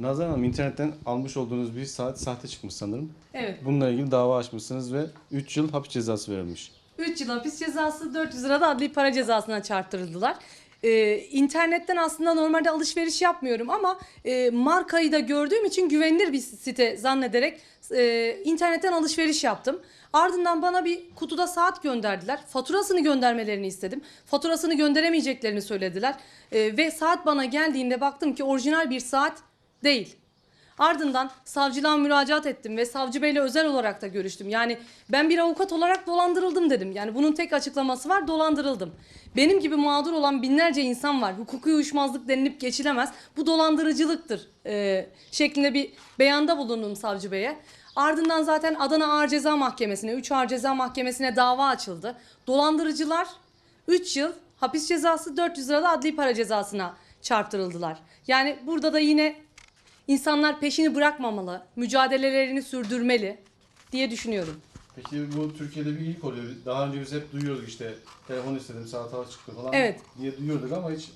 Nazan Hanım internetten almış olduğunuz bir saat sahte çıkmış sanırım. Evet. Bununla ilgili dava açmışsınız ve 3 yıl hapis cezası verilmiş. 3 yıl hapis cezası, 400 lira da adli para cezasına çarptırıldılar. Ee, internetten aslında normalde alışveriş yapmıyorum ama e, markayı da gördüğüm için güvenilir bir site zannederek e, internetten alışveriş yaptım. Ardından bana bir kutuda saat gönderdiler. Faturasını göndermelerini istedim. Faturasını gönderemeyeceklerini söylediler. E, ve saat bana geldiğinde baktım ki orijinal bir saat değil. Ardından savcılığa müracaat ettim ve savcı beyle özel olarak da görüştüm. Yani ben bir avukat olarak dolandırıldım dedim. Yani bunun tek açıklaması var dolandırıldım. Benim gibi mağdur olan binlerce insan var. Hukuki uyuşmazlık denilip geçilemez. Bu dolandırıcılıktır e, şeklinde bir beyanda bulundum savcı beye. Ardından zaten Adana Ağır Ceza Mahkemesi'ne, 3 Ağır Ceza Mahkemesi'ne dava açıldı. Dolandırıcılar 3 yıl hapis cezası 400 lira da adli para cezasına çarptırıldılar. Yani burada da yine İnsanlar peşini bırakmamalı, mücadelelerini sürdürmeli diye düşünüyorum. Peki bu Türkiye'de bir ilk oluyor. Daha önce biz hep duyuyorduk işte telefon istedim saat hava çıktı falan Evet. diye duyuyorduk ama hiç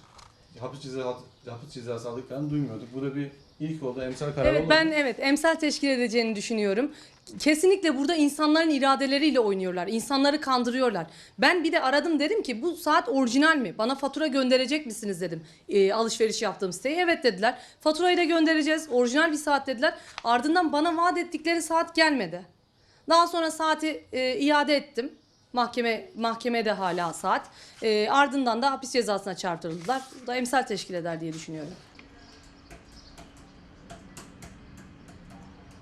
hapis cezası, hapis cezası aldıklarını duymuyorduk. Bu da bir ilk oldu. Emsal kararı Evet oldu. ben evet emsal teşkil edeceğini düşünüyorum. Kesinlikle burada insanların iradeleriyle oynuyorlar. İnsanları kandırıyorlar. Ben bir de aradım dedim ki bu saat orijinal mi? Bana fatura gönderecek misiniz dedim. e, alışveriş yaptığım siteye. Evet dediler. Faturayı da göndereceğiz. Orijinal bir saat dediler. Ardından bana vaat ettikleri saat gelmedi. Daha sonra saati e, iade ettim. Mahkeme mahkemede hala saat. E, ardından da hapis cezasına çarptırıldılar. Bu da emsal teşkil eder diye düşünüyorum.